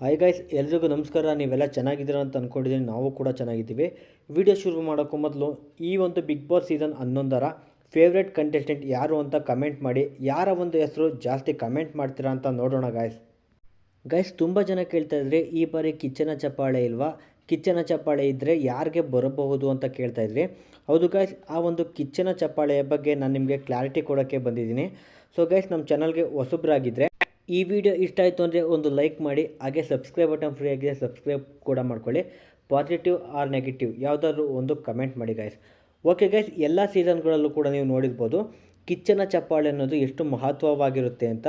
Hi guys ಎಲ್ರಿಗೂ ನಮಸ್ಕಾರ. ನೀವೆಲ್ಲ ಚೆನ್ನಾಗಿದ್ದೀರಾ ಅಂತ ಅಂದ್ಕೊಂಡಿದ್ದೀನಿ ನಾವು ಕೂಡ ಚೆನ್ನಾಗಿದ್ದೀವಿ. ವಿಡಿಯೋ ಶುರು ಮಾಡೋಕ್ಕೂ ಮೊದಲು ಈ ಒಂದು ಬಿಗ್ ಬಾಸ್ ಸೀಸನ್ ಹನ್ನೊಂದರ ಫೇವ್ರೆಟ್ ಕಂಟೆಸ್ಟೆಂಟ್ ಯಾರು ಅಂತ ಕಮೆಂಟ್ ಮಾಡಿ, ಯಾರ ಒಂದು ಹೆಸರು ಜಾಸ್ತಿ ಕಮೆಂಟ್ ಮಾಡ್ತೀರಾ ಅಂತ ನೋಡೋಣ ಗಾಯ್ಸ್ ಗೈಸ್ ತುಂಬ ಜನ ಕೇಳ್ತಾ ಇದ್ರೆ, ಈ ಬಾರಿ ಕಿಚ್ಚನ ಚಪ್ಪಾಳೆ ಇಲ್ವಾ? ಕಿಚ್ಚನ ಚಪ್ಪಾಳೆ ಇದ್ದರೆ ಯಾರಿಗೆ ಬರಬಹುದು ಅಂತ ಕೇಳ್ತಾ ಇದ್ರಿ. ಹೌದು ಗೈಸ್ ಆ ಒಂದು ಕಿಚ್ಚನ ಚಪ್ಪಾಳೆಯ ಬಗ್ಗೆ ನಾನು ನಿಮಗೆ ಕ್ಲಾರಿಟಿ ಕೊಡೋಕ್ಕೆ ಬಂದಿದ್ದೀನಿ. ಸೊ ಗೈಸ್ ನಮ್ಮ ಚಾನಲ್ಗೆ ಹೊಸಬ್ರಾಗಿದ್ದರೆ ಈ ವಿಡಿಯೋ ಇಷ್ಟ ಆಯಿತು ಅಂದರೆ ಒಂದು ಲೈಕ್ ಮಾಡಿ, ಹಾಗೆ ಸಬ್ಸ್ಕ್ರೈಬ್ ಬಟನ್ ಫ್ರೀ ಆಗಿದೆ, ಸಬ್ಸ್ಕ್ರೈಬ್ ಕೂಡ ಮಾಡ್ಕೊಳ್ಳಿ. ಪಾಸಿಟಿವ್ ಆರ್ ನೆಗೆಟಿವ್ ಯಾವುದಾದ್ರೂ ಒಂದು ಕಮೆಂಟ್ ಮಾಡಿ ಗೈಸ್ ಓಕೆ ಗೈಸ್ ಎಲ್ಲ ಸೀಸನ್ಗಳಲ್ಲೂ ಕೂಡ ನೀವು ನೋಡಿರ್ಬೋದು. ಕಿಚ್ಚನ ಚಪ್ಪಾಳೆ ಅನ್ನೋದು ಎಷ್ಟು ಮಹತ್ವವಾಗಿರುತ್ತೆ ಅಂತ.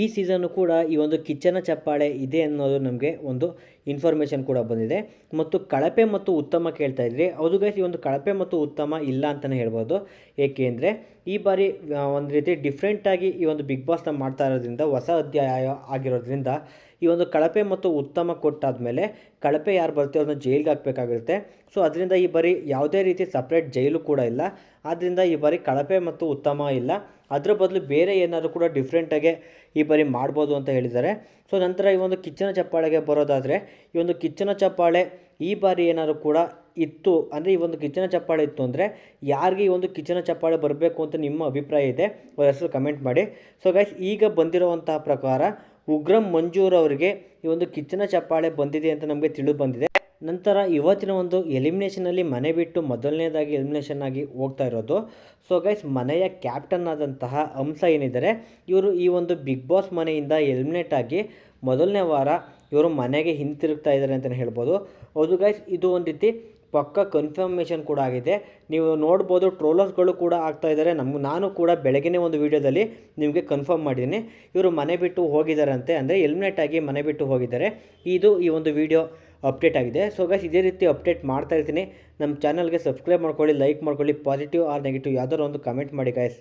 ಈ ಸೀಸನ್ನು ಕೂಡ ಈ ಒಂದು ಕಿಚ್ಚನ ಚಪ್ಪಾಳೆ ಇದೆ ಅನ್ನೋದು ನಮಗೆ ಒಂದು ಇನ್ಫಾರ್ಮೇಷನ್ ಕೂಡ ಬಂದಿದೆ. ಮತ್ತು ಕಳಪೆ ಮತ್ತು ಉತ್ತಮ ಕೇಳ್ತಾ ಇದ್ರಿ. ಹೌದು ಗೈಸ್ ಈ ಒಂದು ಕಳಪೆ ಮತ್ತು ಉತ್ತಮ ಇಲ್ಲ ಅಂತಲೇ ಹೇಳ್ಬೋದು. ಏಕೆಂದರೆ ಈ ಬಾರಿ ಒಂದು ರೀತಿ ಡಿಫ್ರೆಂಟಾಗಿ ಈ ಒಂದು ಬಿಗ್ ಬಾಸ್ನ ಮಾಡ್ತಾ ಇರೋದ್ರಿಂದ, ಹೊಸ ಅಧ್ಯಾಯ ಆಗಿರೋದ್ರಿಂದ ಈ ಒಂದು ಕಳಪೆ ಮತ್ತು ಉತ್ತಮ ಕೊಟ್ಟಾದಮೇಲೆ ಕಳಪೆ ಯಾರು ಬರುತ್ತೆ ಅವ್ರನ್ನ ಜೈಲಿಗೆ ಹಾಕಬೇಕಾಗಿರುತ್ತೆ. ಸೊ ಅದರಿಂದ ಈ ಬಾರಿ ಯಾವುದೇ ರೀತಿ ಸಪ್ರೇಟ್ ಜೈಲು ಕೂಡ ಇಲ್ಲ. ಆದ್ದರಿಂದ ಈ ಬಾರಿ ಕಳಪೆ ಮತ್ತು ಉತ್ತಮ ಇಲ್ಲ. ಅದರ ಬದಲು ಬೇರೆ ಏನಾದರೂ ಕೂಡ ಡಿಫ್ರೆಂಟಾಗೆ ಈ ಬಾರಿ ಮಾಡ್ಬೋದು ಅಂತ ಹೇಳಿದ್ದಾರೆ. ಸೊ ನಂತರ ಈ ಒಂದು ಕಿಚ್ಚನ ಚಪ್ಪಾಳೆಗೆ ಬರೋದಾದರೆ, ಈ ಒಂದು ಕಿಚ್ಚನ ಚಪ್ಪಾಳೆ ಈ ಬಾರಿ ಏನಾದರೂ ಕೂಡ ಇತ್ತು. ಅಂದರೆ ಈ ಒಂದು ಕಿಚನ ಚಪ್ಪಾಳೆ ಇತ್ತು ಅಂದರೆ ಯಾರಿಗೆ ಈ ಒಂದು ಕಿಚನ ಚಪ್ಪಾಳೆ ಬರಬೇಕು ಅಂತ ನಿಮ್ಮ ಅಭಿಪ್ರಾಯ ಇದೆ, ಅವರ ಹೆಸರು ಕಮೆಂಟ್ ಮಾಡಿ. ಸೊ ಗೈಸ್ ಈಗ ಬಂದಿರುವಂತಹ ಪ್ರಕಾರ ಉಗ್ರಂ ಮಂಜೂರ್ ಅವರಿಗೆ ಈ ಒಂದು ಕಿಚ್ಚನ ಚಪ್ಪಾಳೆ ಬಂದಿದೆ ಅಂತ ನಮಗೆ ತಿಳಿದು ಬಂದಿದೆ ನಂತರ ಇವತ್ತಿನ ಒಂದು ಎಲಿಮಿನೇಷನಲ್ಲಿ ಮನೆ ಬಿಟ್ಟು ಮೊದಲನೇದಾಗಿ ಎಲಿಮಿನೇಷನ್ ಆಗಿ ಹೋಗ್ತಾ ಇರೋದು. ಸೊ ಗೈಸ್ ಮನೆಯ ಕ್ಯಾಪ್ಟನ್ ಆದಂತಹ ಅಂಶ ಏನಿದ್ದಾರೆ, ಇವರು ಈ ಒಂದು ಬಿಗ್ ಬಾಸ್ ಮನೆಯಿಂದ ಎಲಿಮಿನೇಟ್ ಆಗಿ ಮೊದಲನೇ ವಾರ ಇವರು ಮನೆಗೆ ಹಿಂತಿರುಗ್ತಾ ಇದ್ದಾರೆ ಅಂತಲೇ ಹೇಳ್ಬೋದು. ಹೌದು ಗೈಸ್ ಇದು ಒಂದು ರೀತಿ ಪಕ್ಕ ಕನ್ಫರ್ಮೇಷನ್ ಕೂಡ ಆಗಿದೆ. ನೀವು ನೋಡ್ಬೋದು ಟ್ರೋಲರ್ಸ್ಗಳು ಕೂಡ ಆಗ್ತಾ ಇದ್ದಾರೆ ನಮ್ಗೆ ನಾನು ಕೂಡ ಬೆಳಗಿನ ಒಂದು ವೀಡಿಯೋದಲ್ಲಿ ನಿಮಗೆ ಕನ್ಫರ್ಮ್ ಮಾಡಿದ್ದೀನಿ. ಇವರು ಮನೆ ಬಿಟ್ಟು ಹೋಗಿದ್ದಾರಂತೆ ಅಂದರೆ ಎಲಿಮಿನೇಟ್ ಆಗಿ ಮನೆ ಬಿಟ್ಟು ಹೋಗಿದ್ದಾರೆ. ಇದು ಈ ಒಂದು ವಿಡಿಯೋ ಅಪ್ಡೇಟ್ ಆಗಿದೆ. ಸೊ ಗೈಸ್ ಇದೇ ರೀತಿ ಅಪ್ಡೇಟ್ ಮಾಡ್ತಾ ಇರ್ತೀನಿ. ನಮ್ಮ ಚಾನಲ್ಗೆ ಸಬ್ಸ್ಕ್ರೈಬ್ ಮಾಡ್ಕೊಳ್ಳಿ ಲೈಕ್ ಮಾಡ್ಕೊಳ್ಳಿ ಪಾಸಿಟಿವ್ ಆರ್ ನೆಗೆಟಿವ್ ಯಾವ್ದಾದ್ರು ಒಂದು ಕಮೆಂಟ್ ಮಾಡಿ ಗೈಸ್